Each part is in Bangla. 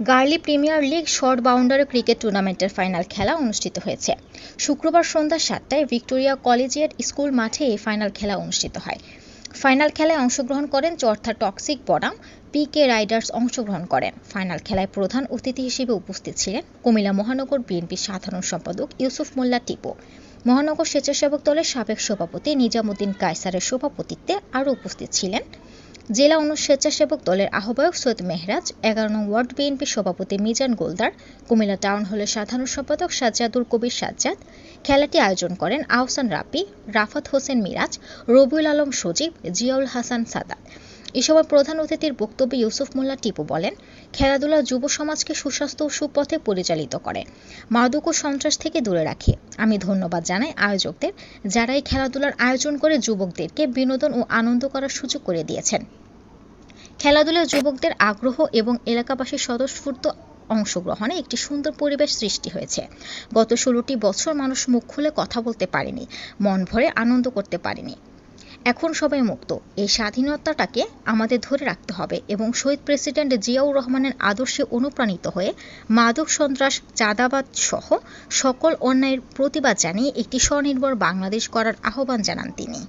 Girly premier league short boundary cricket টুর্নামেন্টের ফাইনাল খেলা অনুষ্ঠিত হয়েছে। শুক্রবার সন্ধ্যা সাতটায় ভিক্টোরিয়া কলেজিয়েট স্কুল মাঠে এই ফাইনাল খেলা অনুষ্ঠিত হয়। ফাইনাল খেলায় অংশগ্রহণ করেন চর্থা টক্সিক বনাম পি কে রাইডার্স অংশগ্রহণ করেন। ফাইনাল খেলায় প্রধান অতিথি হিসেবে উপস্থিত ছিলেন কুমিল্লা মহানগর বিএনপির সাধারণ সম্পাদক ইউসুফ মোল্লা টিপু। মহানগর স্বেচ্ছাসেবক দলের সাবেক সভাপতি নিজামুদ্দিন কায়সারের সভাপতিত্বে আরও উপস্থিত ছিলেন জেলা অনু স্বেচ্ছাসেবক দলের আহ্বায়ক সৈয়দ মেহরাজ, এগারো নং ওয়ার্ড বিএনপি সভাপতি মিজান গোলদার, কুমিল্লা টাউন হলের সাধারণ সম্পাদক সাজ্জাদুল কবির সাজ্জাদ, খেলাটি আয়োজন করেন আহসান রাপি রাফাত হোসেন মিরাজ, রবিউল আলম সজীব, জিয়াউল হাসান সাদাত। এ সময় প্রধান অতিথির বক্তব্যে ইউসুফ মোল্লা টিপু বলেন, খেলাধুলা যুব সমাজকে সুস্বাস্থ্য ও সুপথে পরিচালিত করে। মাদক ও সন্ত্রাস থেকে দূরে রাখে। আমি ধন্যবাদ জানাই আয়োজকদের, যারা এই খেলাধুলার আয়োজন করে যুবকদেরকে বিনোদন ও আনন্দ করার সুযোগ করে দিয়েছেন। খেলাধুলায় যুবকদের আগ্রহ এবং এলাকাবাসীর স্বতঃস্ফূর্ত অংশগ্রহণে একটি সুন্দর পরিবেশ সৃষ্টি হয়েছে। গত ষোলোটি বছর মানুষ মুখ খুলে কথা বলতে পারেনি, মন ভরে আনন্দ করতে পারেনি। এখন সবাই মুক্ত। এই স্বাধীনতাটাকে আমাদের ধরে রাখতে হবে এবং শহীদ প্রেসিডেন্ট জিয়াউর রহমানের আদর্শে অনুপ্রাণিত হয়ে মাদক সন্ত্রাস, চাঁদাবাদ সহ সকল অন্যায়ের প্রতিবাদ জানিয়ে একটি স্বনির্ভর বাংলাদেশ করার আহ্বান জানান তিনি।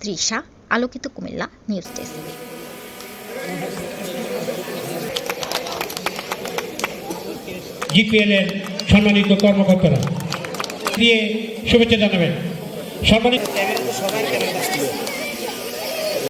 তৃষা, আলোকিত কুমিল্লা, নিউজ ডেস্ক। জিপিএল এর সম্মানিত কর্মকর্তারা দিয়ে শুভেচ্ছা জানাবেন। সম্মানিত